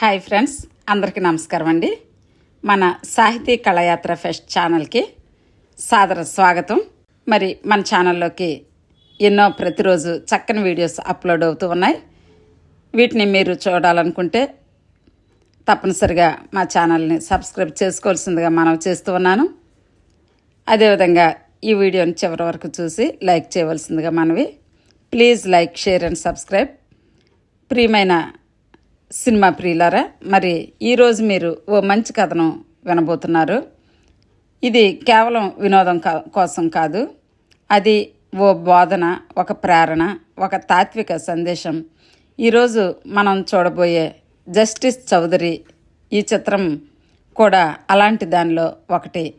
Hi friends అందరికీ నమస్కారం అండి. మన సాహితీ కళయాత్ర ఫెస్ట్ ఛానల్కి సాదర స్వాగతం. మరి మన ఛానల్లోకి ఎన్నో ప్రతిరోజు చక్కని వీడియోస్ అప్లోడ్ అవుతూ ఉన్నాయి. వీటిని మీరు చూడాలనుకుంటే తప్పనిసరిగా మా ఛానల్ని సబ్స్క్రైబ్ చేసుకోవాల్సిందిగా మనం చేస్తూ ఉన్నాను. అదేవిధంగా ఈ వీడియోని చివరి వరకు చూసి లైక్ చేయవలసిందిగా మనవి. Please like share and subscribe. ప్రియమైన సినిమా ప్రియులారా మరి ఈరోజు మీరు ఓ మంచి కథను వినబోతున్నారు. ఇది కేవలం వినోదం కా- కోసం కాదు. అది ఓ బోధన ఒక ప్రేరణ ఒక తాత్విక సందేశం. ఈరోజు మనం చూడబోయే జస్టిస్ చౌదరి ఈ చిత్రం కూడా అలాంటి దానిలో ఒకటి.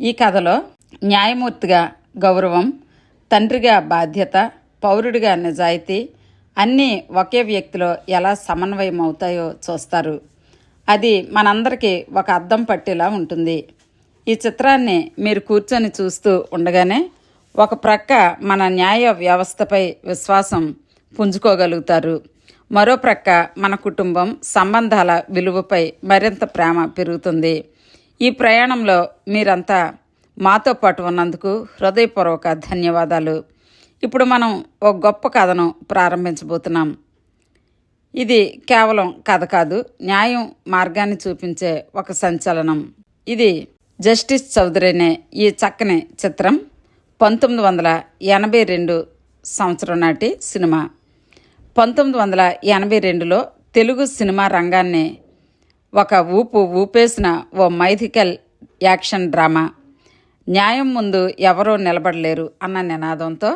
ఈ కథలో న్యాయమూర్తిగా గౌరవం తండ్రిగా బాధ్యత పౌరుడిగా నిజాయితీ అన్నీ ఒకే వ్యక్తిలో ఎలా సమన్వయం అవుతాయో చూస్తారు. అది మనందరికీ ఒక అద్దం పట్టేలా ఉంటుంది. ఈ చిత్రాన్ని మీరు కూర్చొని చూస్తూ ఉండగానే ఒక ప్రక్క మన న్యాయ వ్యవస్థపై విశ్వాసం పుంజుకోగలుగుతారు. మరో ప్రక్క మన కుటుంబం సంబంధాల విలువపై మరింత ప్రేమ పెరుగుతుంది. ఈ ప్రయాణంలో మీరంతా మాతో పాటు ఉన్నందుకు హృదయపూర్వక ధన్యవాదాలు. ఇప్పుడు మనం ఒక గొప్ప కథను ప్రారంభించబోతున్నాం. ఇది కేవలం కథ కాదు న్యాయం మార్గాన్ని చూపించే ఒక సంచలనం. ఇది జస్టిస్ చౌదరి అనే ఈ చక్కని చిత్రం పంతొమ్మిది వందల ఎనభై రెండు సంవత్సరం నాటి సినిమా. పంతొమ్మిది వందల ఎనభై రెండులో తెలుగు సినిమా రంగాన్ని ఒక ఊపు ఊపేసిన ఓ మైథికల్ యాక్షన్ డ్రామా. న్యాయం ముందు ఎవరూ నిలబడలేరు అన్న నినాదంతో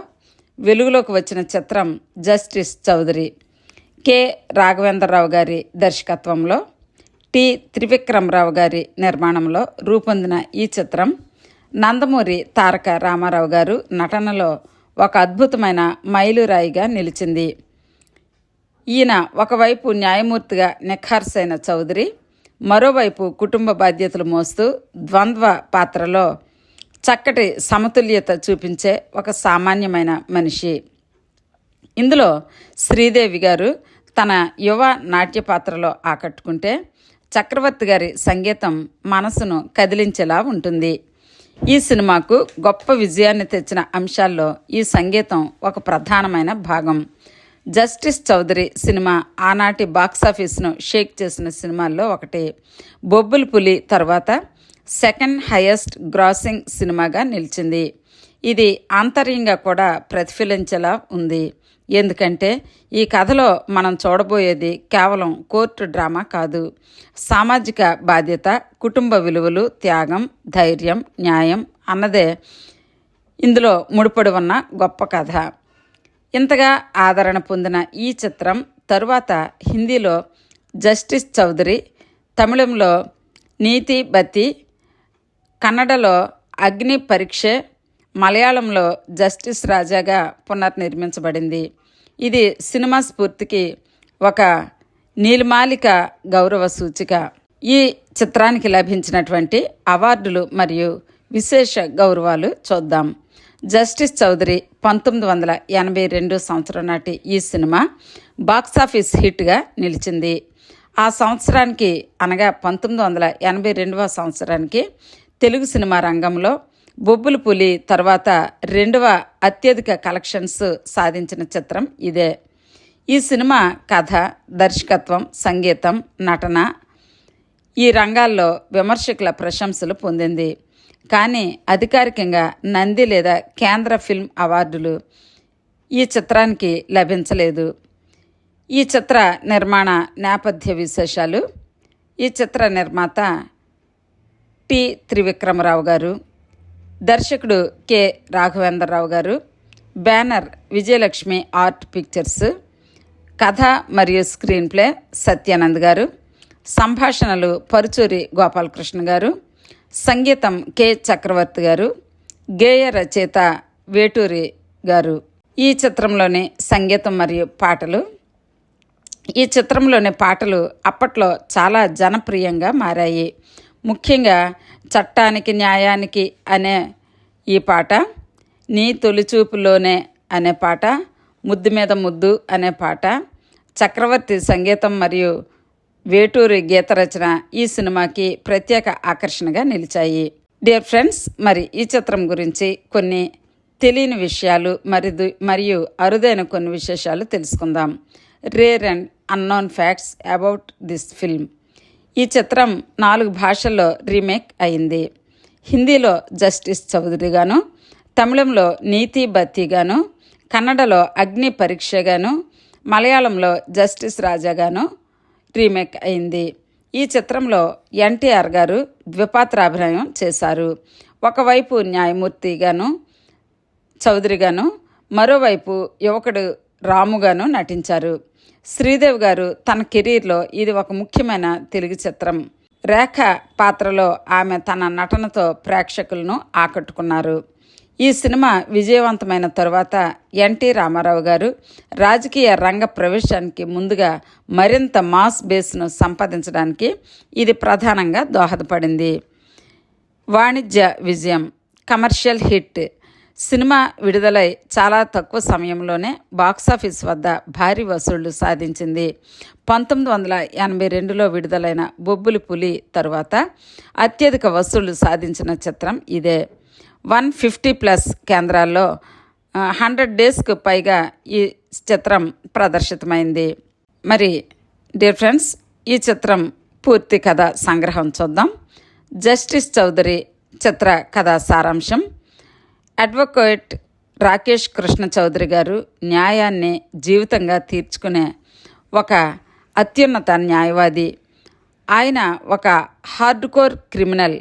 వెలుగులోకి వచ్చిన చిత్రం జస్టిస్ చౌదరి. కె. రాఘవేంద్రరావు గారి దర్శకత్వంలో టి. త్రివిక్రమరావు గారి నిర్మాణంలో రూపొందిన ఈ చిత్రం నందమూరి తారక రామారావు గారు నటనలో ఒక అద్భుతమైన మైలురాయిగా నిలిచింది. ఈయన ఒకవైపు న్యాయమూర్తిగా నిఖార్సైన చౌదరి మరోవైపు కుటుంబ బాధ్యతలు మోస్తూ ద్వంద్వ పాత్రలో చక్కటి సమతుల్యత చూపించే ఒక సామాన్యమైన మనిషి. ఇందులో శ్రీదేవి గారు తన యువ నాట్య పాత్రలో ఆకట్టుకుంటే చక్రవర్తి గారి సంగీతం మనసును కదిలించేలా ఉంటుంది. ఈ సినిమాకు గొప్ప విజయాన్ని తెచ్చిన అంశాల్లో ఈ సంగీతం ఒక ప్రధానమైన భాగం. జస్టిస్ చౌదరి సినిమా ఆనాటి బాక్సాఫీస్ను షేక్ చేసిన సినిమాల్లో ఒకటి. బొబ్బుల పులి తర్వాత సెకండ్ హైయెస్ట్ గ్రాసింగ్ సినిమాగా నిలిచింది. ఇది ఆంతర్యంగా కూడా ప్రతిఫలించేలా ఉంది. ఎందుకంటే ఈ కథలో మనం చూడబోయేది కేవలం కోర్టు డ్రామా కాదు. సామాజిక బాధ్యత కుటుంబ విలువలు త్యాగం ధైర్యం న్యాయం అన్నదే ఇందులో ముడిపడి ఉన్న గొప్ప కథ. ఇంతగా ఆదరణ పొందిన ఈ చిత్రం తరువాత హిందీలో జస్టిస్ చౌదరి తమిళంలో నీతి బతి కన్నడలో అగ్ని పరీక్ష మలయాళంలో జస్టిస్ రాజాగా పునర్నిర్మించబడింది. ఇది సినిమా స్ఫూర్తికి ఒక నీలిమాలిక గౌరవ సూచిక. ఈ చిత్రానికి లభించినటువంటి అవార్డులు మరియు విశేష గౌరవాలు చూద్దాం. జస్టిస్ చౌదరి పంతొమ్మిది వందల ఎనభై రెండు సంవత్సరం నాటి ఈ సినిమా బాక్సాఫీస్ హిట్గా నిలిచింది. ఆ సంవత్సరానికి అనగా పంతొమ్మిది వందల ఎనభై రెండవ సంవత్సరానికి తెలుగు సినిమా రంగంలో బొబ్బుల పులి తర్వాత రెండవ అత్యధిక కలెక్షన్స్ సాధించిన చిత్రం ఇదే. ఈ సినిమా కథ దర్శకత్వం సంగీతం నటన ఈ రంగాల్లో విమర్శకుల ప్రశంసలు పొందింది. కానీ అధికారికంగా నంది లేదా కేంద్ర ఫిల్మ్ అవార్డులు ఈ చిత్రానికి లభించలేదు. ఈ చిత్ర నిర్మాణ నేపథ్య విశేషాలు ఈ చిత్ర నిర్మాత టి త్రివిక్రమరావు గారు దర్శకుడు కె రాఘవేంద్రరావు గారు బ్యానర్ విజయలక్ష్మి ఆర్ట్ పిక్చర్స్ కథ మరియు స్క్రీన్ ప్లే సత్యానంద్ గారు సంభాషణలు పరుచూరి గోపాలకృష్ణ గారు సంగీతం కె చక్రవర్తి గారు గేయ రచయిత వేటూరి గారు. ఈ చిత్రంలోని సంగీతం మరియు పాటలు ఈ చిత్రంలోని పాటలు అప్పట్లో చాలా జనప్రియంగా మారాయి. ముఖ్యంగా చట్టానికి న్యాయానికి అనే ఈ పాట నీ తొలిచూపులోనే అనే పాట ముద్దు మీద ముద్దు అనే పాట చక్రవర్తి సంగీతం మరియు వేటూరి గీత రచన ఈ సినిమాకి ప్రత్యేక ఆకర్షణగా నిలిచాయి. డియర్ ఫ్రెండ్స్ మరి ఈ చిత్రం గురించి కొన్ని తెలియని విషయాలు మరి మరియు అరుదైన కొన్ని విశేషాలు తెలుసుకుందాం. Rare and unknown facts about this film. ఈ చిత్రం నాలుగు భాషల్లో రీమేక్ అయింది. హిందీలో జస్టిస్ చౌదరిగాను తమిళంలో నీతి బత్తిగాను కన్నడలో అగ్ని పరీక్షగాను మలయాళంలో జస్టిస్ రాజాగాను రీమేక్ అయింది. ఈ చిత్రంలో ఎన్టీఆర్ గారు ద్విపాత్రాభినయం చేశారు. ఒకవైపు న్యాయమూర్తిగాను చౌదరిగాను మరోవైపు యువకుడు రాముగాను నటించారు. శ్రీదేవి గారు తన కెరీర్లో ఇది ఒక ముఖ్యమైన తెలుగు చిత్రం. రేఖ పాత్రలో ఆమె తన నటనతో ప్రేక్షకులను ఆకట్టుకున్నారు. ఈ సినిమా విజయవంతమైన తరువాత ఎన్టీ రామారావు గారు రాజకీయ రంగ ప్రవేశానికి ముందుగా మరింత మాస్ బేస్ను సంపాదించడానికి ఇది ప్రధానంగా దోహదపడింది. వాణిజ్య విజయం కమర్షియల్ హిట్ సినిమా విడుదలై చాలా తక్కువ సమయంలోనే బాక్సాఫీస్ వద్ద భారీ వసూళ్ళు సాధించింది. పంతొమ్మిది వందల ఎనభై రెండులో విడుదలైన బొబ్బులి పులి తరువాత అత్యధిక వసూళ్ళు సాధించిన చిత్రం ఇదే. వన్ ఫిఫ్టీ ప్లస్ కేంద్రాల్లో హండ్రెడ్ డేస్కు పైగా ఈ చిత్రం ప్రదర్శితమైంది. మరి డియర్ ఫ్రెండ్స్ ఈ చిత్రం పూర్తి కథ సంగ్రహం చూద్దాం. జస్టిస్ చౌదరి చిత్ర కథా సారాంశం. అడ్వకేట్ రాకేష్ కృష్ణ చౌదరి గారు న్యాయాన్ని జీవితంగా తీర్చుకునే ఒక అత్యున్నత న్యాయవాది. ఆయన ఒక హార్డ్కోర్ క్రిమినల్.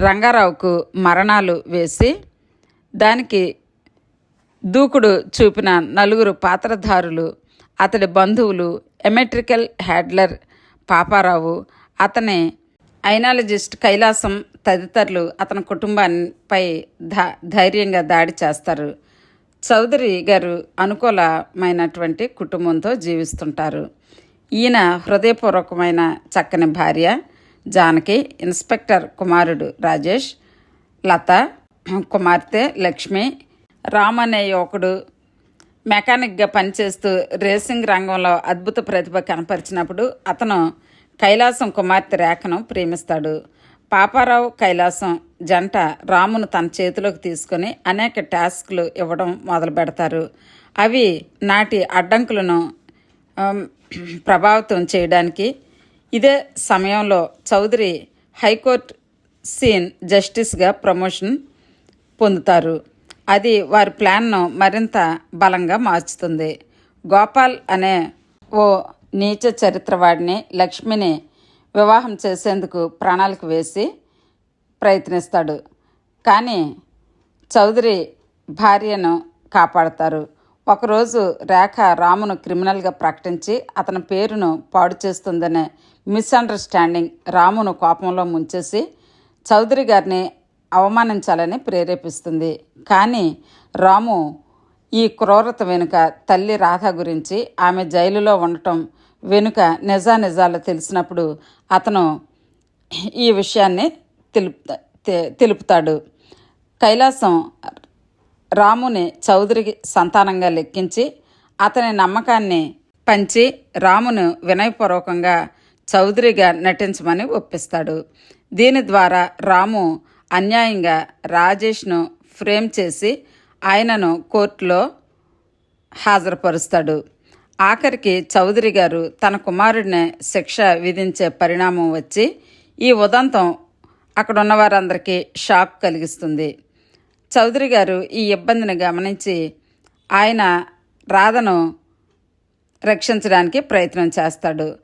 రంగారావుకు మరణాలు వేసి దానికి దూకుడు చూపిన నలుగురు పాత్రధారులు అతడి బంధువులు ఎమెట్రికల్ హ్యాడ్లర్ పాపారావు అతని ఐనాలజిస్ట్ కైలాసం తదితరులు అతని కుటుంబాన్పై ధైర్యంగా దాడి చేస్తారు. చౌదరి గారు అనుకూలమైనటువంటి కుటుంబంతో జీవిస్తుంటారు. ఈయన హృదయపూర్వకమైన చక్కని భార్య జానకి ఇన్స్పెక్టర్ కుమారుడు రాజేష్ లత కుమార్తె లక్ష్మి రామ్ అనే యువకుడు మెకానిక్గా పనిచేస్తూ రేసింగ్ రంగంలో అద్భుత ప్రతిభ కనపరిచినప్పుడు అతను కైలాసం కుమార్తె రేఖను ప్రేమిస్తాడు. పాపారావు కైలాసం జంట రామును తన చేతిలోకి తీసుకొని అనేక టాస్క్లు ఇవ్వడం మొదలు పెడతారు. అవి నాటి అడ్డంకులను ప్రభావితం చేయడానికి ఇదే సమయంలో చౌదరి హైకోర్టు సీన్ జస్టిస్గా ప్రమోషన్ పొందుతారు. అది వారి ప్లాన్ను మరింత బలంగా మార్చుతుంది. గోపాల్ అనే ఓ నీచ చరిత్రవాడిని లక్ష్మిని వివాహం చేసేందుకు ప్రణాళిక వేసి ప్రయత్నిస్తాడు. కానీ చౌదరి భార్యను కాపాడతారు. ఒకరోజు రేఖ రామును క్రిమినల్గా ప్రకటించి అతని పేరును పాడు చేస్తుందనే మిస్అండర్స్టాండింగ్ రామును కోపంలో ముంచేసి చౌదరి గారిని అవమానించాలని ప్రేరేపిస్తుంది. కానీ రాము ఈ క్రూరత వెనుక తల్లి రాధ గురించి ఆమె జైలులో ఉండటం వెనుక నిజానిజాలు తెలిసినప్పుడు అతను ఈ విషయాన్ని తెలుపు తెలుపుతాడు. కైలాసం రాముని చౌదరికి సంతానంగా లెక్కించి అతని నమ్మకాన్ని పంచి రామును వినయపూర్వకంగా చౌదరిగా నటించమని ఒప్పిస్తాడు. దీని ద్వారా రాము అన్యాయంగా రాజేష్ను ఫ్రేమ్ చేసి ఆయనను కోర్టులో హాజరుపరుస్తాడు. ఆఖరికి చౌదరి గారు తన కుమారుడిని శిక్ష విధించే పరిణామం వచ్చి ఈ ఉదంతం అక్కడున్న వారందరికీ షాక్ కలిగిస్తుంది. చౌదరి గారు ఈ ఇబ్బందిని గమనించి ఆయన రాధను రక్షించడానికి ప్రయత్నం చేస్తాడు.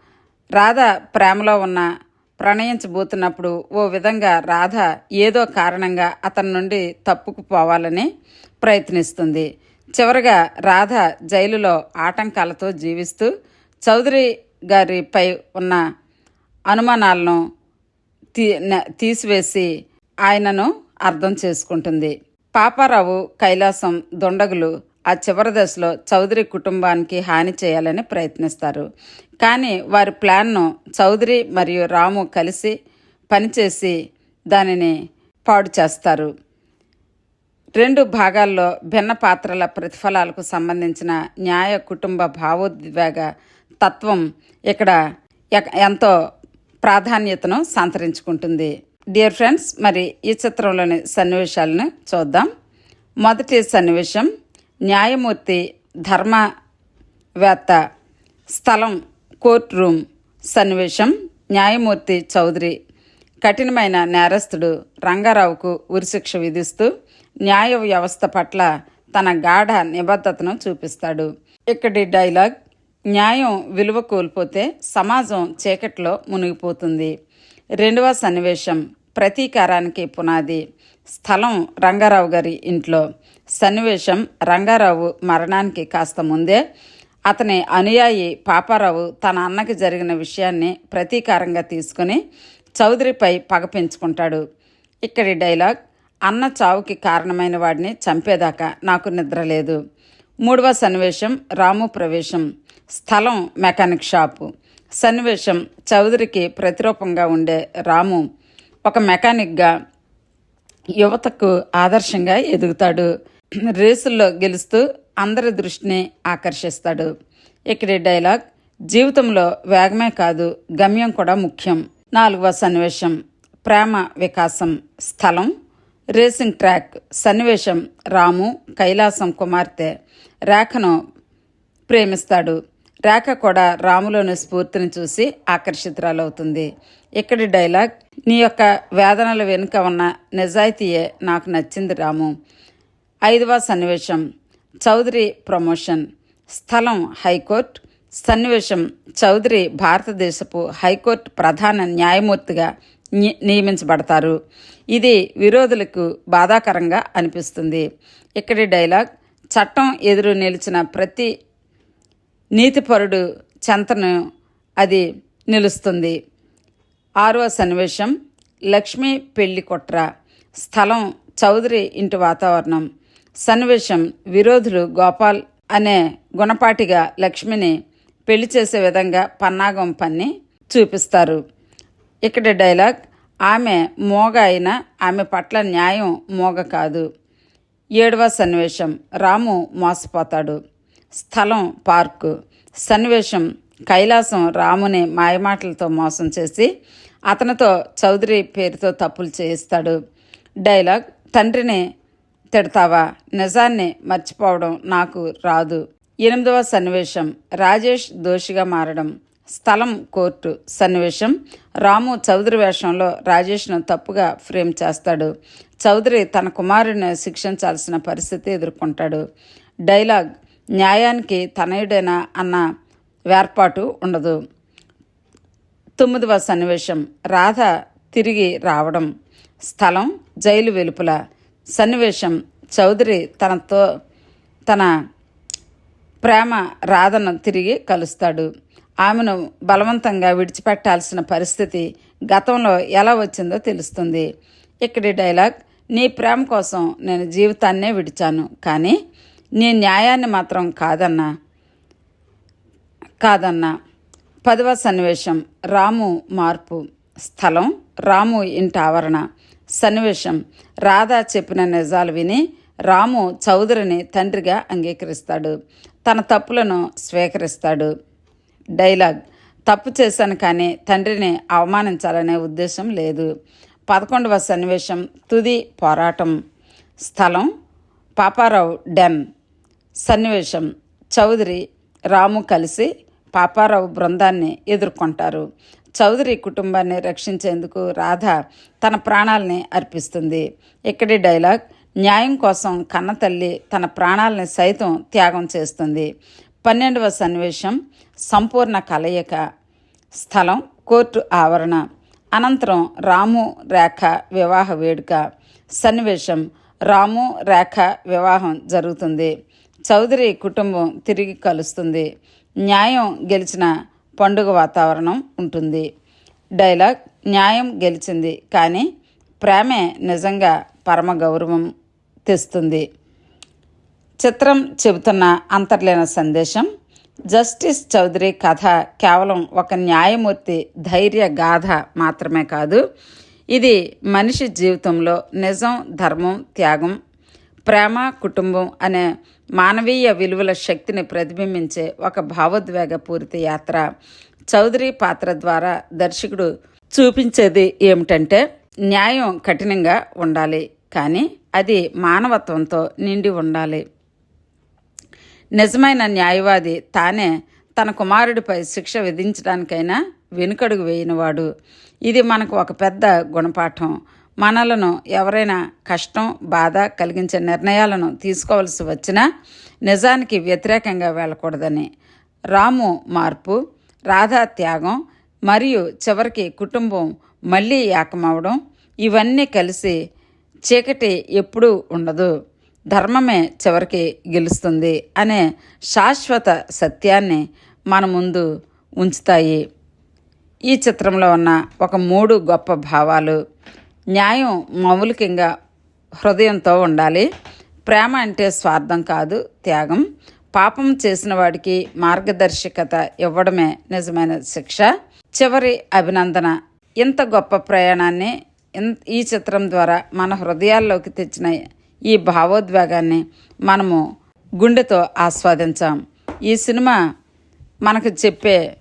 రాధ ప్రేమలో ఉన్న ప్రణయించబోతున్నప్పుడు ఓ విధంగా రాధ ఏదో కారణంగా అతని నుండి తప్పుకుపోవాలని ప్రయత్నిస్తుంది. చివరగా రాధ జైలులో ఆటంకాలతో జీవిస్తూ చౌదరి గారిపై ఉన్న అనుమానాలను తీ తీసివేసి ఆయనను అర్థం చేసుకుంటుంది. పాపారావు కైలాసం దొండగులు ఆ చివరి దశలో చౌదరి కుటుంబానికి హాని చేయాలని ప్రయత్నిస్తారు. కానీ వారి ప్లాన్ను చౌదరి మరియు రాము కలిసి పనిచేసి దానిని పాడు చేస్తారు. రెండు భాగాల్లో భిన్న పాత్రల ప్రతిఫలాలకు సంబంధించిన న్యాయ కుటుంబ భావోద్వేగ తత్వం ఇక్కడ ఎంతో ప్రాధాన్యతను సంతరించుకుంటుంది. డియర్ ఫ్రెండ్స్ మరి ఈ చిత్రంలోని సన్నివేశాలను చూద్దాం. మొదటి సన్నివేశం న్యాయమూర్తి ధర్మవేత్త స్థలం కోర్ట్ రూమ్ సన్నివేశం న్యాయమూర్తి చౌదరి కఠినమైన నేరస్తుడు రంగారావుకు ఉరిశిక్ష విధిస్తూ న్యాయ వ్యవస్థ పట్ల తన గాఢ నిబద్ధతను చూపిస్తాడు. ఇక్కడి డైలాగ్ న్యాయం విలువ కోల్పోతే సమాజం చీకట్లో మునిగిపోతుంది. రెండవ సన్నివేశం ప్రతీకారానికి పునాది స్థలం రంగారావు గారి ఇంట్లో. సన్నివేశం రంగారావు మరణానికి కాస్త ముందే. అతని అనుయాయి పాపారావు తన అన్నకి జరిగిన విషయాన్ని ప్రతీకారంగా తీసుకుని చౌదరిపై పగ పెంచుకుంటాడు. ఇక్కడి డైలాగ్ అన్న చావుకి కారణమైన వాడిని చంపేదాకా నాకు నిద్ర లేదు. మూడవ సన్నివేశం రాము ప్రవేశం. స్థలం మెకానిక్ షాపు. సన్నివేశం చౌదరికి ప్రతిరూపంగా ఉండే రాము ఒక మెకానిక్గా యువతకు ఆదర్శంగా ఎదుగుతాడు. రేసుల్లో గెలుస్తూ అందరి దృష్టిని ఆకర్షిస్తాడు. ఇక్కడి డైలాగ్ జీవితంలో వేగమే కాదు గమ్యం కూడా ముఖ్యం. నాలుగవ సన్నివేశం ప్రేమ వికాసం స్థలం రేసింగ్ ట్రాక్ సన్నివేశం రాము కైలాసం కుమార్తె రేఖను ప్రేమిస్తాడు. రేఖ కూడా రాములోని స్ఫూర్తిని చూసి ఆకర్షితురాలవుతుంది. ఇక్కడి డైలాగ్ నీ యొక్క వేదనల వెనుక ఉన్న నిజాయితీయే నాకు నచ్చింది రాము. ఐదవ సన్నివేశం చౌదరి ప్రమోషన్. స్థలం హైకోర్టు. సన్నివేశం చౌదరి భారతదేశపు హైకోర్టు ప్రధాన న్యాయమూర్తిగా నియమించబడతారు. ఇది విరోధులకు బాధాకరంగా అనిపిస్తుంది. ఇక్కడి డైలాగ్ చట్టం ఎదురు నిలిచిన ప్రతి నీతిపరుడు చెంతను అది నిలుస్తుంది. ఆరో సన్నివేశం లక్ష్మి పెళ్ళి కుట్ర స్థలం చౌదరి ఇంటి వాతావరణం. సన్నివేశం విరోధులు గోపాల్ అనే గుణపాటిగా లక్ష్మిని పెళ్ళి చేసే విధంగా పన్నాగం పన్ని చూపిస్తారు. ఇక్కడ డైలాగ్ ఆమె మోగ అయినా ఆమె పట్ల న్యాయం మోగ కాదు. ఏడవ సన్నివేశం రాము మోసపోతాడు. స్థలం పార్కు. సన్నివేశం కైలాసం రాముని మాయమాటలతో మోసం చేసి అతనితో చౌదరి పేరుతో తప్పులు చేయిస్తాడు. డైలాగ్ తండ్రిని తిడతావా? నిజాన్ని మర్చిపోవడం నాకు రాదు. ఎనిమిదవ సన్నివేశం రాజేష్ దోషిగా మారడం. స్థలం కోర్టు సన్నివేశం. రాము చౌదరి వేషంలో రాజేష్ను తప్పుగా ఫ్రేమ్ చేస్తాడు. చౌదరి తన కుమారుడిని శిక్షించాల్సిన పరిస్థితి ఎదుర్కొంటాడు. డైలాగ్ న్యాయానికి తనయుడేనా అన్న వేర్పాటు ఉండదు. తొమ్మిదవ సన్నివేశం రాధ తిరిగి రావడం. స్థలం జైలు వెలుపల. సన్నివేశం చౌదరి తనతో తన ప్రేమ రాధను తిరిగి కలుస్తాడు. ఆమెను బలవంతంగా విడిచిపెట్టాల్సిన పరిస్థితి గతంలో ఎలా వచ్చిందో తెలుస్తుంది. ఇక్కడి డైలాగ్ నీ ప్రేమ కోసం నేను జీవితాన్నే విడిచాను కానీ నీ న్యాయాన్ని మాత్రం కాదన్నా కాదన్నా. పదవ సన్నివేశం రాము మార్పు. స్థలం రాము ఇంటి ఆవరణ. సన్నివేశం రాధా చెప్పిన నిజాలు విని రాము చౌదరిని తండ్రిగా అంగీకరిస్తాడు. తన తప్పులను స్వీకరిస్తాడు. డైలాగ్ తప్పు చేశాను కానీ తండ్రిని అవమానించాలనే ఉద్దేశం లేదు. పదకొండవ సన్నివేశం తుది పోరాటం. స్థలం పాపారావు డెన్ సన్నివేశం చౌదరి రాము కలిసి పాపారావు బృందాన్ని ఎదుర్కొంటారు. చౌదరి కుటుంబాన్ని రక్షించేందుకు రాధ తన ప్రాణాలని అర్పిస్తుంది. ఇక్కడి డైలాగ్ న్యాయం కోసం కన్నతల్లి తన ప్రాణాలని సైతం త్యాగం చేస్తుంది. పన్నెండవ సన్నివేశం సంపూర్ణ కలయిక స్థలం కోర్టు ఆవరణ. అనంతరం రాము రేఖ వివాహ వేడుక. సన్నివేశం రాము రేఖ వివాహం జరుగుతుంది. చౌదరి కుటుంబం తిరిగి కలుస్తుంది. న్యాయం గెలిచిన పండుగ వాతావరణం ఉంటుంది. డైలాగ్ న్యాయం గెలిచింది కానీ ప్రేమే నిజంగా పరమ గౌరవం తెస్తుంది. చిత్రం చెబుతున్న అంతర్లీన సందేశం. జస్టిస్ చౌదరి కథ కేవలం ఒక న్యాయమూర్తి ధైర్య గాథ మాత్రమే కాదు. ఇది మనిషి జీవితంలో నిజం ధర్మం త్యాగం ప్రేమ కుటుంబం అనే మానవీయ విలువల శక్తిని ప్రతిబింబించే ఒక భావోద్వేగ పూరిత యాత్ర చౌదరి పాత్ర ద్వారా దర్శకుడు చూపించేది ఏమిటంటే న్యాయం కఠినంగా ఉండాలి కానీ అది మానవత్వంతో నిండి ఉండాలి. నిజమైన న్యాయవాది తానే తన కుమారుడిపై శిక్ష విధించడానికైనా వెనుకడుగు వేయనివాడు. ఇది మనకు ఒక పెద్ద గుణపాఠం. మనలను ఎవరైనా కష్టం బాధ కలిగించే నిర్ణయాలను తీసుకోవాల్సి వచ్చినా నిజానికి వ్యతిరేకంగా వెళ్ళకూడదని. రాము మార్పు రాధా త్యాగం మరియు చివరికి కుటుంబం మళ్ళీ ఏకమవడం ఇవన్నీ కలిసి చీకటి ఎప్పుడూ ఉండదు. ధర్మమే చివరికి గెలుస్తుంది అనే శాశ్వత సత్యాన్ని మన ముందు ఉంచుతాయి. ఈ చిత్రంలో ఉన్న ఒక మూడు గొప్ప భావాలు. న్యాయం మౌలికంగా హృదయంతో ఉండాలి. ప్రేమ అంటే స్వార్థం కాదు త్యాగం. పాపం చేసిన వాడికి మార్గదర్శకత ఇవ్వడమే నిజమైన శిక్ష. చివరి అభినందన. ఇంత గొప్ప ప్రయాణాన్ని ఇన్- ఈ చిత్రం ద్వారా మన హృదయాల్లోకి తెచ్చిన ఈ భావోద్వేగాన్ని మనము గుండెతో ఆస్వాదించాం. ఈ సినిమా మనకు చెప్పే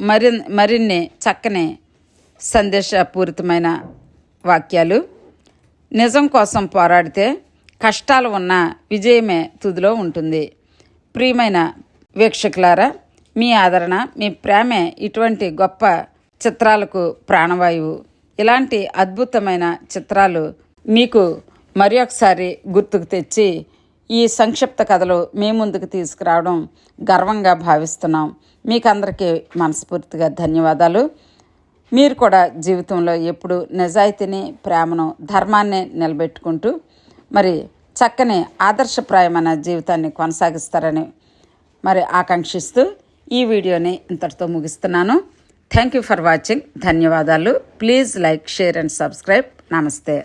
మరి మరిన్ని చక్కని సందేశపూరితమైన వాక్యాలు. నిజం కోసం పోరాడితే కష్టాలు ఉన్న విజయమే తుదిలో ఉంటుంది. ప్రియమైన వీక్షకులారా మీ ఆదరణ మీ ప్రేమే ఇటువంటి గొప్ప చిత్రాలకు ప్రాణవాయువు. ఇలాంటి అద్భుతమైన చిత్రాలు మీకు మరి ఒకసారి గుర్తుకు తెచ్చి ఈ సంక్షిప్త కథలు మీ ముందుకు తీసుకురావడం గర్వంగా భావిస్తున్నాం. మీకు అందరికీ మనస్ఫూర్తిగా ధన్యవాదాలు. మీరు కూడా జీవితంలో ఎప్పుడు నిజాయితీని ప్రేమను ధర్మాన్ని నిలబెట్టుకుంటూ మరి చక్కని ఆదర్శప్రాయమైన జీవితాన్ని కొనసాగిస్తారని మరి ఆకాంక్షిస్తూ ఈ వీడియోని ఇంతటితో ముగిస్తున్నాను. థ్యాంక్ యూ ఫర్ వాచింగ్ ధన్యవాదాలు. Please like share and subscribe నమస్తే.